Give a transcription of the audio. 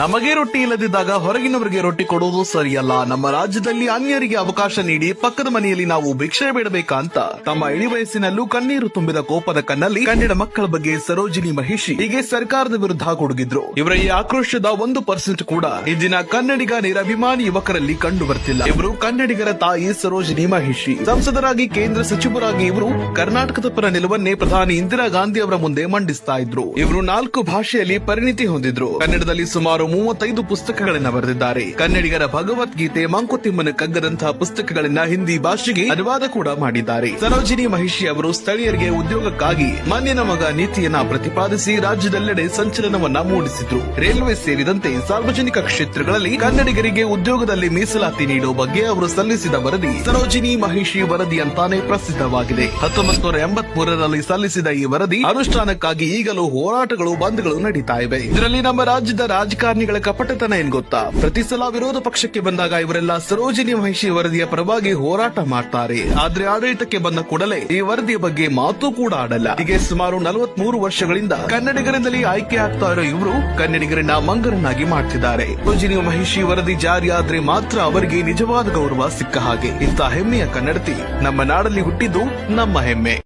ನಮಗೆ ರೊಟ್ಟಿ ಇಲ್ಲದಿದ್ದಾಗ ಹೊರಗಿನವರಿಗೆ ರೊಟ್ಟಿ ಕೊಡುವುದು ಸರಿಯಲ್ಲ. ನಮ್ಮ ರಾಜ್ಯದಲ್ಲಿ ಅನ್ಯರಿಗೆ ಅವಕಾಶ ನೀಡಿ ಪಕ್ಕದ ಮನೆಯಲ್ಲಿ ನಾವು ಭಿಕ್ಷೆ ಬೇಡಬೇಕಾ ಅಂತ ತಮ್ಮ ಇಳಿ ವಯಸ್ಸಿನಲ್ಲೂ ಕಣ್ಣೀರು ತುಂಬಿದ ಕೋಪದ ಕಣ್ಣಲ್ಲಿ ಕನ್ನಡ ಮಕ್ಕಳ ಬಗ್ಗೆ ಸರೋಜಿನಿ ಮಹಿಷಿ ಹೀಗೆ ಸರ್ಕಾರದ ವಿರುದ್ಧ ಕೊಡುಗಿದ್ರು. ಇವರ ಈ ಆಕ್ರೋಶದ ಒಂದು ಪರ್ಸೆಂಟ್ ಕೂಡ ಇಂದಿನ ಕನ್ನಡಿಗ ನಿರಭಿಮಾನಿ ಯುವಕರಲ್ಲಿ ಕಂಡು ಬರ್ತಿಲ್ಲ. ಇವರು ಕನ್ನಡಿಗರ ತಾಯಿ ಸರೋಜಿನಿ ಮಹಿಷಿ. ಸಂಸದರಾಗಿ ಕೇಂದ್ರ ಸಚಿವರಾಗಿ ಇವರು ಕರ್ನಾಟಕದ ಪರ ನಿಲುವನ್ನೇ ಪ್ರಧಾನಿ ಇಂದಿರಾ ಗಾಂಧಿ ಅವರ ಮುಂದೆ ಮಂಡಿಸ್ತಾ ಇದ್ರು. ಇವರು ನಾಲ್ಕು ಭಾಷೆಯಲ್ಲಿ ಪರಿಣಿತಿ ಹೊಂದಿದ್ರು. ಕನ್ನಡದಲ್ಲಿ ಸುಮಾರು ಮೂವತ್ತೈದು ಪುಸ್ತಕಗಳನ್ನ ಬರೆದಿದ್ದಾರೆ. ಕನ್ನಡಿಗರ ಭಗವದ್ಗೀತೆ, ಮಂಕುತಿಮ್ಮನ ಕಗ್ಗದಂತಹ ಪುಸ್ತಕಗಳನ್ನ ಹಿಂದಿ ಭಾಷೆಗೆ ಅನುವಾದ ಕೂಡ ಮಾಡಿದ್ದಾರೆ. ಸರೋಜಿನಿ ಮಹಿಷಿ ಅವರು ಸ್ಥಳೀಯರಿಗೆ ಉದ್ಯೋಗಕ್ಕಾಗಿ ಮಣ್ಣಿನ ಮಗ ನೀತಿಯನ್ನ ಪ್ರತಿಪಾದಿಸಿ ರಾಜ್ಯದೆಲ್ಲೆಡೆ ಸಂಚಲನವನ್ನ ಮೂಡಿಸಿದ್ರು. ರೈಲ್ವೆ ಸೇರಿದಂತೆ ಸಾರ್ವಜನಿಕ ಕ್ಷೇತ್ರಗಳಲ್ಲಿ ಕನ್ನಡಿಗರಿಗೆ ಉದ್ಯೋಗದಲ್ಲಿ ಮೀಸಲಾತಿ ನೀಡುವ ಬಗ್ಗೆ ಅವರು ಸಲ್ಲಿಸಿದ ವರದಿ ಸರೋಜಿನಿ ಮಹಿಷಿ ವರದಿ ಅಂತಾನೆ ಪ್ರಸಿದ್ಧವಾಗಿದೆ. ಹತ್ತೊಂಬತ್ತು ನೂರ ಸಲ್ಲಿಸಿದ ಈ ವರದಿ ಅನುಷ್ಠಾನಕ್ಕಾಗಿ ಈಗಲೂ ಹೋರಾಟಗಳು ಬಂದ್ಗಳು ನಡೀತಾ ಇವೆ. ಇದರಲ್ಲಿ ನಮ್ಮ ರಾಜ್ಯದ ರಾಜಕಾರಣಿಗಳ ಕಪಟತನ ಏನ್ ಗೊತ್ತಾ? ಪ್ರತಿ ಸಲ ವಿರೋಧ ಪಕ್ಷಕ್ಕೆ ಬಂದಾಗ ಇವರೆಲ್ಲ ಸರೋಜಿನಿ ಮಹಿಷಿ ವರದಿಯ ಪರವಾಗಿ ಹೋರಾಟ ಮಾಡ್ತಾರೆ. ಆದ್ರೆ ಆಡಳಿತಕ್ಕೆ ಬಂದ ಕೂಡಲೇ ಈ ವರದಿಯ ಬಗ್ಗೆ ಮಾತು ಕೂಡ ಆಡಲ್ಲ. ಹೀಗೆ ಸುಮಾರು ನಲವತ್ಮೂರು ವರ್ಷಗಳಿಂದ ಕನ್ನಡಿಗರಿಂದಲೇ ಆಯ್ಕೆ ಆಗ್ತಾ ಇರೋ ಇವರು ಕನ್ನಡಿಗರನ್ನ ಮಂಗರನ್ನಾಗಿ ಮಾಡ್ತಿದ್ದಾರೆ. ಸರೋಜಿನಿ ಮಹಿಷಿ ವರದಿ ಜಾರಿಯಾದ್ರೆ ಮಾತ್ರ ಅವರಿಗೆ ನಿಜವಾದ ಗೌರವ ಸಿಕ್ಕ ಹಾಗೆ. ಇಂತಹ ಹೆಮ್ಮೆಯ ಕನ್ನಡತಿ ನಮ್ಮ ನಾಡಲ್ಲಿ ಹುಟ್ಟಿದ್ದು ನಮ್ಮ ಹೆಮ್ಮೆ.